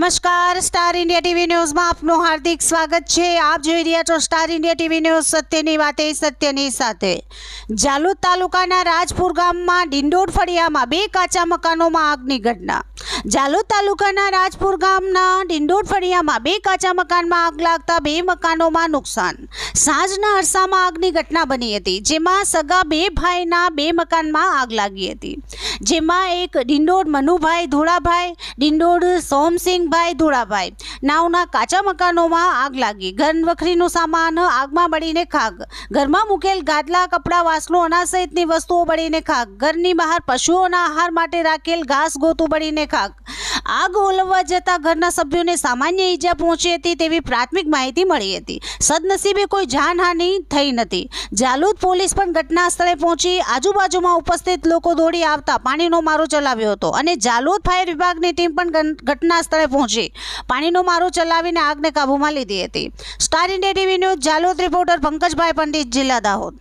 નમસ્કાર, star India TV ન્યૂઝમાં આપનું હાર્દિક સ્વાગત છે. આપ જોઈ રહ્યા છો સ્ટાર ઇન્ડિયા ટીવી ન્યૂઝ સત્યની વાતે, સત્યની સાથે. જાલોદ તાલુકાના રાજપુર ગામમાં ડિંડોર ફળિયામાં બે કાચા મકાનોમાં આગની ઘટના. જાલોદ તાલુકાના રાજપુર ગામના ડિંડોર ફળિયામાં બે કાચા મકાનમાં આગ લાગતા બે મકાનોમાં નુકસાન. સાંજના અરસામાં આગની ઘટના બની હતી, જેમાં સગા બે ભાઈના બે મકાનમાં આગ લાગી હતી. જેમાં એક ડિંડોર મનુભાઈ ધોળાભાઈ, ડિંડોર સોમસિંહભાઈ ધોળાભાઈ. નાવના કાચા મકાનોમાં આગ લાગી. ઘર વખરીનું સામાન આગમાં બળીને ખાગ ઘરમાં મૂકેલ ગાદલા, કપડાં, વાસણો અનાજ સહિતની વસ્તુઓ બળીને ખાગ ઘરની બહાર પશુઓના આહાર માટે રાખેલ ઘાસ ગોતું બળીને ખાક આગ ઓલવવા જતા ઘરના સભ્યોને સામાન્ય ઈજા પહોંચી હતી તેવી પ્રાથમિક માહિતી મળી હતી. સદનસીબે કોઈ જાનહાનિ થઈ નથી. જાલોદ પોલીસ પણ ઘટના સ્થળે પહોંચી આજુબાજુમાં ઉપસ્થિત લોકો દોડી આવતા પાણીનો મારો ચલાવ્યો હતો અને જાલોદ ફાયર વિભાગની ટીમ પણ ઘટના સ્થળે પહોંચી. પાણીનો મારો ચલાવીને આગને કાબૂમાં લીધી હતી. Star India TV news, Jhalod reporter Pankajbhai Pandit, જિલ્લા દાહોદ.